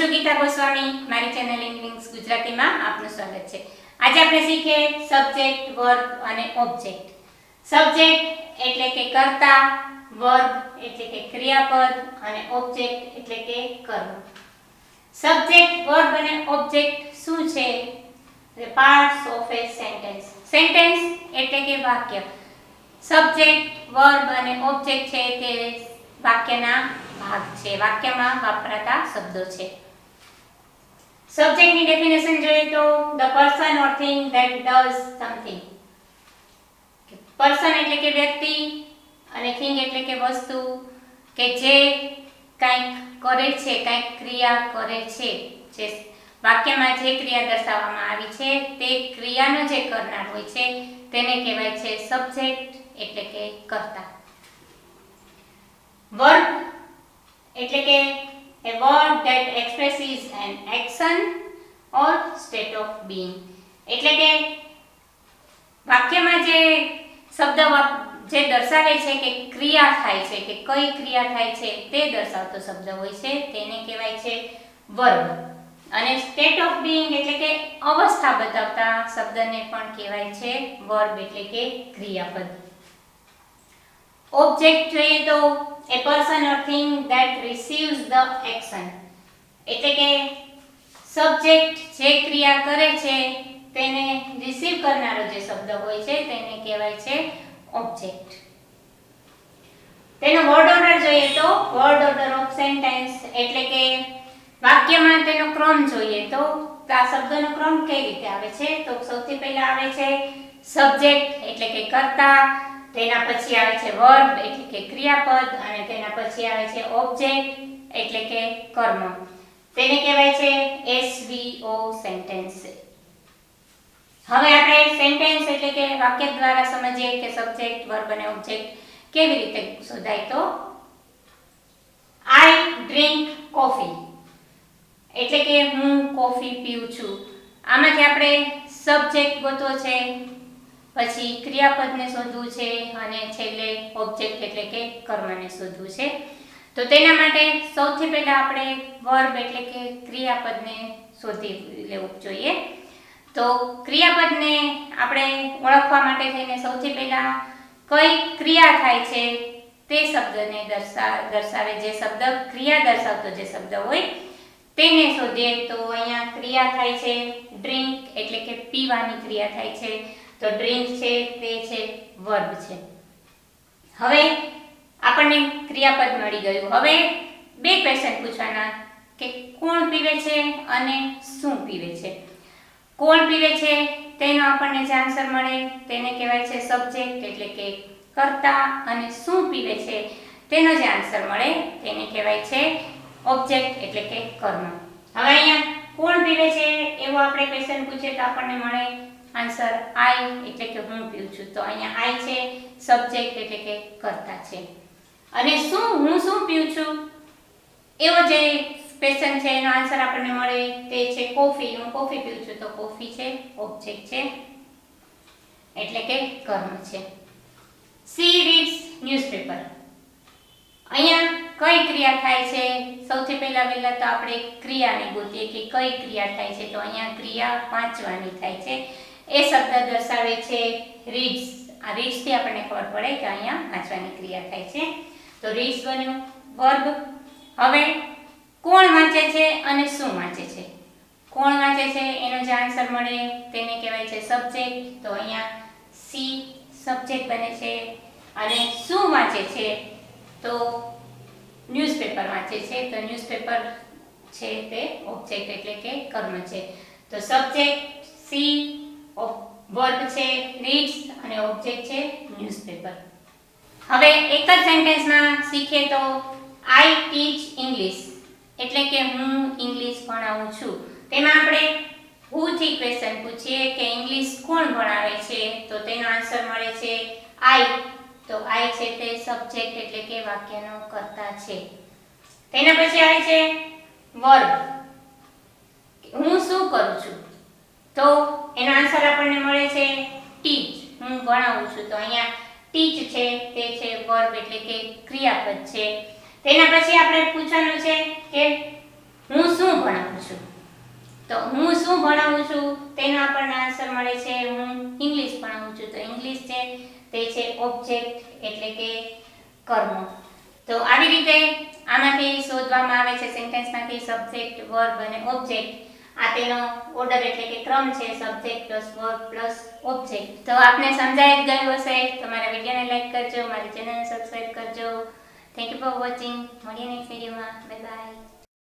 છું ગીતા ગોસ્વામી? મારી channel English ગુજરાતીમાં આપનું સ્વાગત છે. આજે આપણે શીખીએ સબ્જેક્ટ વર્બ અને ઓબ્જેક્ટ સબ્જેક્ટ એટલે કે કર્તા વર્બ એટલે કે ક્રિયાપદ અને ઓબ્જેક્ટ એટલે કે કર્મ. સબ્જેક્ટ વર્બ અને ઓબ્જેક્ટ શું છે? The parts of a sentence sentence એટલે કે વાક્ય. સબ્જેક્ટ વર્બ અને ઓબ્જેક્ટ છે તે વાક્યના ભાગ છે. વાક્યમાં વાપરાતા શબ્દો છે. સબ્જેક્ટની ડેફિનેશન જોઈએ તો the person or thing that does something person એટલે કે વ્યક્તિ અને થિંગ એટલે કે વસ્તુ કે જે કંઈક કરે છે, કંઈક ક્રિયા કરે છે. જે વાક્યમાં જે ક્રિયા દર્શાવવામાં આવી છે, તે ક્રિયાનો જે કરનાર હોય છે, તેને કહેવાય છે સબ્જેક્ટ એટલે કે કર્તા. વર્ગ એટલે કે a word that expresses an action or state of being. એટલે કે વાક્યમાં જે શબ્દ જે દર્શાવે છે કે ક્રિયા થાય છે, કે કઈ ક્રિયા થાય છે, તે દર્શાવતો શબ્દ હોય છે, તેને કહેવાય છે વર્બ. અને સ્ટેટ ઓફ બિંગ એટલે કે અવસ્થા બતાવતા શબ્દને પણ કહેવાય છે વર્બ એટલે કે ક્રિયાપદ. ઓબ્જેક્ટ જોઈએ તો a person or thing that receives the action એટલે કે સબ્જેક્ટ જે ક્રિયા કરે છે, તેને રિસીવ કરનારો જે શબ્દ હોય છે, તેને કહેવાય છે ઓબ્જેક્ટ તેનો વર્ડ ઓર્ડર જોઈએ તો વર્ડ ઓર્ડર ઓફ સેન્ટેન્સ એટલે કે વાક્યમાં તેનો ક્રમ જોઈએ તો આ શબ્દનો ક્રમ કઈ રીતે આવે છે? તો સૌથી પહેલા આવે છે સબ્જેક્ટ એટલે કે કર્તા તેના પછી આવે છે વર્બ એટલે કે ક્રિયાપદ, અને તેના પછી આવે છે ઓબ્જેક્ટ એટલે કે કર્મ. તેને કહેવાય છે એસવીઓ સેન્ટેન્સ હવે આપણે સેન્ટેન્સ એટલે કે વાક્ય દ્વારા સમજીએ કે સબ્જેક્ટ વર્બ અને ઓબ્જેક્ટ કેવી રીતે શોધાય તો? આઈ ડ્રિંક કોફી એટલે કે હું કોફી પીઉં છું. આમાંથી આપણે સબ્જેક્ટ ગોતવો છે. પછી ક્રિયાપદને શોધવું છે અને છેલ્લે ઓબ્જેક્ટ એટલે કે કર્મને શોધવું છે. તો તેના માટે સૌથી પહેલા આપણે વર્બ એટલે કે ક્રિયાપદને શોધી લેવું જોઈએ. તો ક્રિયાપદને આપણે ઓળખવા માટે થઈને સૌથી પહેલા કઈ ક્રિયા થાય છે તે શબ્દને દર્શા, દર્શાવે જે શબ્દ, ક્રિયા દર્શાવતો જે શબ્દ હોય તેને શોધીએ. તો અહીંયા ક્રિયા થાય છે ડ્રિંક એટલે કે પીવાની ક્રિયા થાય છે. તો ડ્રિંક છે, તે છે, વર્બ છે. હવે આપણને ક્રિયાપદ મળી ગયું. હવે બે ક્વેશ્ચન પૂછવાના કે કોણ પીવે છે અને શું પીવે છે? કોણ પીવે છે તેનો આપણને જે આન્સર મળે તેને કહેવાય છે સબ્જેક્ટ એટલે કે કર્તા અને શું પીવે છે તેનો જે આન્સર મળે તેને કહેવાય છે ઓબ્જેક્ટ એટલે કે કર્મ. હવે અહીંયા કોણ પીવે છે એવો આપણે ક્વેશ્ચન પૂછીએ તો આપણને મળે આન્સર આઈ એટલે કે હું પીઉં છું તો અહીંયા આઈ છે સબ્જેક્ટ એટલે કે કર્તા છે. અને શું હું શું પીઉં છું એવો જે ક્વેશ્ચન છે, એનો આન્સર આપણને મળે તે છે કોફી હું કોફી પીઉં છું તો કોફી છે ઓબ્જેક્ટ છે, એટલે કે કર્મ છે. સી રીડ્સ ન્યૂઝપેપર અહીંયા કઈ ક્રિયા થાય છે? સૌથી પહેલા પહેલા તો આપણે ક્રિયાને ગોતીએ કે કઈ ક્રિયા થાય છે? તો અહીંયા ક્રિયા વાંચવાની થાય છે. એ શબ્દ દર્શાવે છે રીડ્સ. આ રીડ્સથી આપણને ખબર પડે કે અહીંયા વાંચવાની ક્રિયા થાય છે. તો રીડ્સ બન્યું વર્બ. હવે કોણ વાંચે છે અને શું વાંચે છે? કોણ વાંચે છે એનો જે આન્સર મળે તેને કહેવાય છે સબ્જેક્ટ. તો અહીંયા સી સબ્જેક્ટ બને છે અને શું વાંચે છે? તો ન્યૂઝપેપર વાંચે છે. તો ન્યૂઝપેપર છે તે ઓબ્જેક્ટ એટલે કે કર્મ છે. તો સબ્જેક્ટ સી વર્બ છે રીડ્સ અને ઓબ્જેક્ટ છે ન્યૂઝપેપર હવે એક જ સેન્ટેન્સમાં શીખીએ તો આઈ ટીચ ઇંગ્લિશ એટલે કે હું ઇંગ્લિશ ભણાવું છું. તેમાં આપણે who થી ક્વેશ્ચન પૂછીએ કે ઇંગ્લિશ કોણ ભણાવે છે, તો તેનો આન્સર મળે છે આઈ તો આઈ છે તે સબ્જેક્ટ એટલે કે વાક્યનો કર્તા છે. તેના પછી આવે છે વર્બ હું શું કરું છું? તો એનો આન્સર આપણને મળે છે ટીચ હું ભણાવું છું. તો અહીંયા ટીચ છે, તે છે વર્બ એટલે કે ક્રિયાપદ છે. તેના પછી આપણે પૂછવાનું છે કે હું શું ભણાવું છું? તો હું શું ભણાવું છું? તેનો આપણને આન્સર મળે છે હું ઇંગ્લિશ ભણાવું છું. તો ઇંગ્લિશ છે, તે છે ઓબ્જેક્ટ એટલે કે કર્મ. તો આવી રીતે આમાંથી શોધવામાં આવે છે સેન્ટેન્સમાંથી સબ્જેક્ટ વર્બ અને ઓબ્જેક્ટ આ તેનો ઓર્ડર એટલે કે ક્રમ છે subject plus verb plus object તો આપને જ ગયું હશે. તમારા વિડીયોને લાઈક કરજો, મારી ચેનલને સબસ્ક્રાઇબ કરજો. થેન્ક યુ ફોર વોચિંગ મળીએ નેક્સ્ટ વિડીયોમાં બાય બાય